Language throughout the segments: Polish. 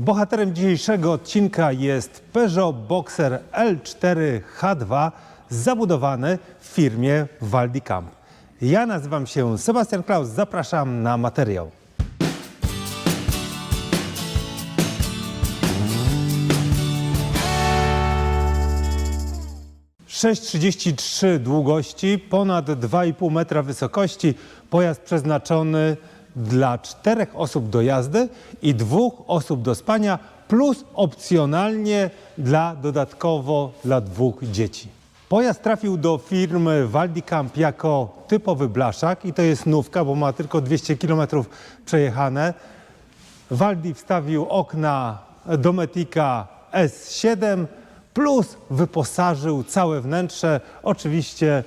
Bohaterem dzisiejszego odcinka jest Peugeot Boxer L4 H2 zabudowany w firmie Waldicamp. Ja nazywam się Sebastian Klaus, zapraszam na materiał. 6,33 długości, ponad 2,5 metra wysokości. Pojazd przeznaczony dla czterech osób do jazdy i dwóch osób do spania, plus opcjonalnie dla dodatkowo dla dwóch dzieci. Pojazd trafił do firmy Waldicamp jako typowy blaszak i to jest nówka, bo ma tylko 200 km przejechane. Waldi wstawił okna Dometica S7 plus wyposażył całe wnętrze. Oczywiście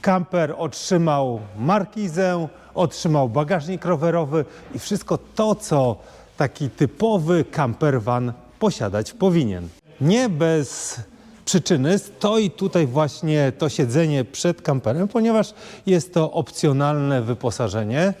kamper otrzymał markizę, otrzymał bagażnik rowerowy i wszystko to, co taki typowy campervan posiadać powinien. Nie bez przyczyny stoi tutaj właśnie to siedzenie przed kamperem, ponieważ jest to opcjonalne wyposażenie.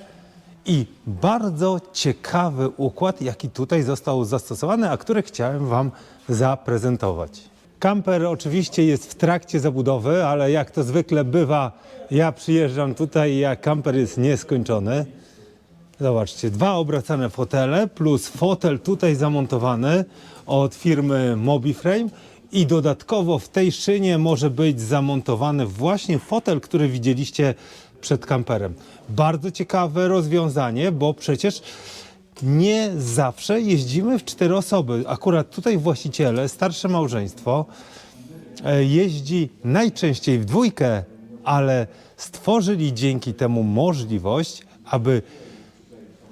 I bardzo ciekawy układ, jaki tutaj został zastosowany, a który chciałem Wam zaprezentować. Kamper oczywiście jest w trakcie zabudowy, ale jak to zwykle bywa, ja przyjeżdżam tutaj, a kamper jest nieskończony. Zobaczcie, dwa obracane fotele plus fotel tutaj zamontowany od firmy Mobiframe i dodatkowo w tej szynie może być zamontowany właśnie fotel, który widzieliście przed kamperem. Bardzo ciekawe rozwiązanie, bo przecież nie zawsze jeździmy w cztery osoby. Akurat tutaj właściciele, starsze małżeństwo e, jeździ najczęściej w dwójkę, ale stworzyli dzięki temu możliwość, aby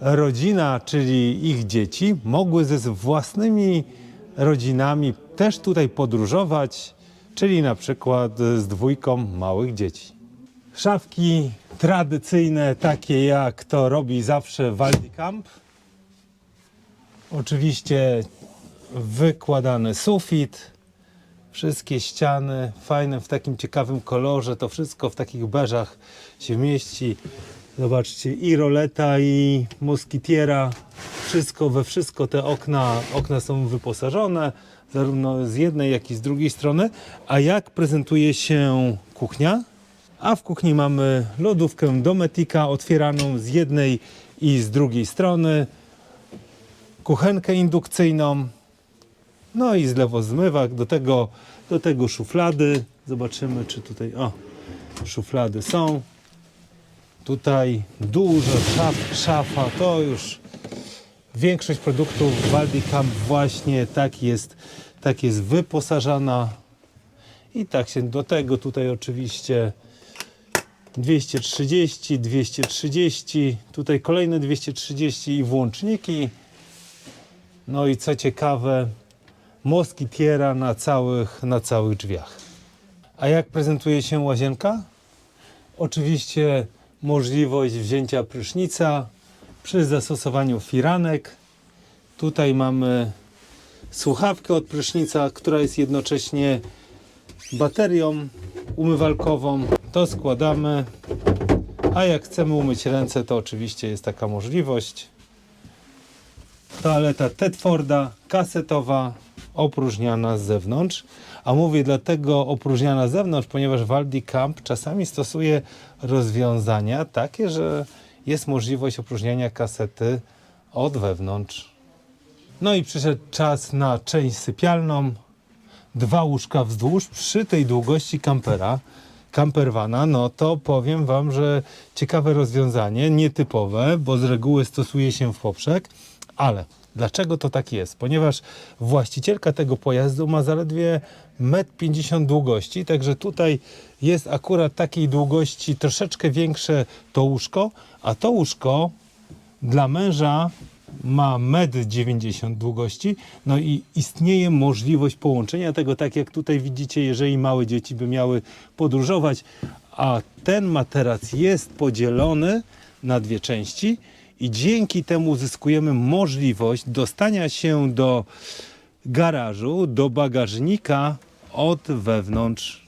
rodzina, czyli ich dzieci, mogły ze własnymi rodzinami też tutaj podróżować, czyli na przykład z dwójką małych dzieci. Szafki tradycyjne, takie jak to robi zawsze Waldicamp. Oczywiście wykładany sufit, wszystkie ściany fajne w takim ciekawym kolorze, to wszystko w takich beżach się mieści. Zobaczcie, i roleta, i moskitiera, wszystko we wszystko te okna, okna są wyposażone, zarówno z jednej, jak i z drugiej strony. A jak prezentuje się kuchnia? A w kuchni mamy lodówkę Dometica otwieraną z jednej i z drugiej strony, kuchenkę indukcyjną, no i zlewozmywak, do tego, do tego szuflady. Zobaczymy, czy tutaj, o, szuflady są. Tutaj dużo szaf, szafa, to już większość produktów Waldicamp właśnie tak jest, tak jest wyposażana. I tak się do tego tutaj oczywiście 230, 230, tutaj kolejne 230 i włączniki. No i co ciekawe, moskitiera na całych, na całych drzwiach. A jak prezentuje się łazienka? Oczywiście możliwość wzięcia prysznica przy zastosowaniu firanek. Tutaj mamy słuchawkę od prysznica, która jest jednocześnie baterią umywalkową. To składamy, a jak chcemy umyć ręce, to oczywiście jest taka możliwość. Toaleta Tedforda, kasetowa, opróżniana z zewnątrz. A mówię dlatego opróżniana z zewnątrz, ponieważ Waldicamp czasami stosuje rozwiązania takie, że jest możliwość opróżniania kasety od wewnątrz. No i przyszedł czas na część sypialną. Dwa łóżka wzdłuż przy tej długości kampera, campervana, no to powiem Wam, że ciekawe rozwiązanie, nietypowe, bo z reguły stosuje się w poprzek, ale dlaczego to tak jest? Ponieważ właścicielka tego pojazdu ma zaledwie 1,50 m długości, także tutaj jest akurat takiej długości troszeczkę większe to łóżko, a to łóżko dla męża ma 1,90 m długości, no i istnieje możliwość połączenia tego, tak jak tutaj widzicie, jeżeli małe dzieci by miały podróżować, a ten materac jest podzielony na dwie części i dzięki temu uzyskujemy możliwość dostania się do garażu, do bagażnika od wewnątrz.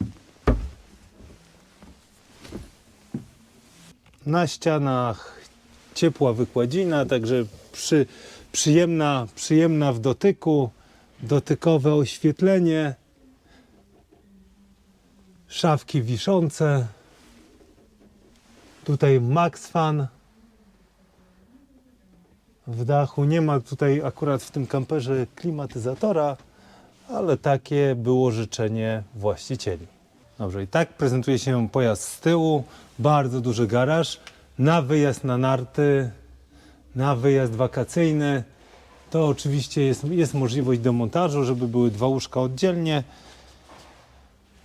Na ścianach ciepła wykładzina, także przy Przyjemna, przyjemna w dotyku, dotykowe oświetlenie, szafki wiszące. Tutaj Max Fan w dachu. Nie ma tutaj akurat w tym kamperze klimatyzatora, ale takie było życzenie właścicieli. Dobrze, i tak prezentuje się pojazd z tyłu. Bardzo duży garaż na wyjazd na narty, na wyjazd wakacyjny. To oczywiście jest, jest możliwość demontażu, żeby były dwa łóżka oddzielnie.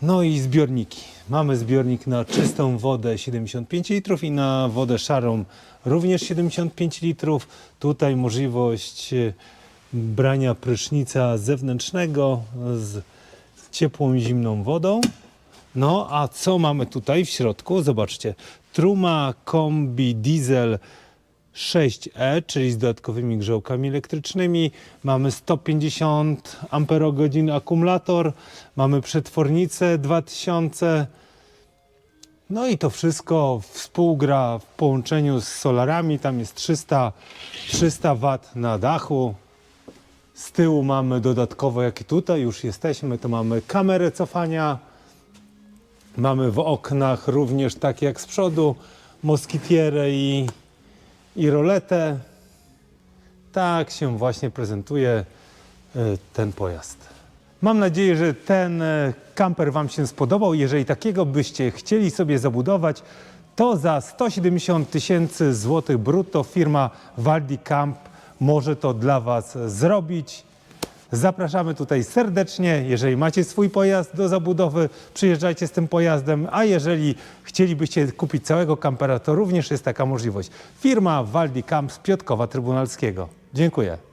No i zbiorniki. Mamy zbiornik na czystą wodę 75 litrów i na wodę szarą również 75 litrów. Tutaj możliwość e, brania prysznica zewnętrznego z ciepłą i zimną wodą. No a co mamy tutaj w środku? Zobaczcie. Truma Kombi Diesel 6E, czyli z dodatkowymi grzałkami elektrycznymi. Mamy 150 amperogodzin akumulator, mamy przetwornicę 2000. No i to wszystko współgra w połączeniu z solarami. Tam jest 300, 300 W na dachu. Z tyłu mamy dodatkowo, jak i tutaj już jesteśmy, to mamy kamerę cofania. Mamy w oknach również, tak jak z przodu, moskitierę i, i roletę. Tak się właśnie prezentuje e, ten pojazd. Mam nadzieję, że ten e, kamper Wam się spodobał. Jeżeli takiego byście chcieli sobie zabudować, to za 170 tysięcy złotych brutto firma Waldi Camp może to dla Was zrobić. Zapraszamy tutaj serdecznie. Jeżeli macie swój pojazd do zabudowy, przyjeżdżajcie z tym pojazdem, a jeżeli chcielibyście kupić całego kampera, to również jest taka możliwość. Firma Waldi Camp z Piotkowa Trybunalskiego. Dziękuję.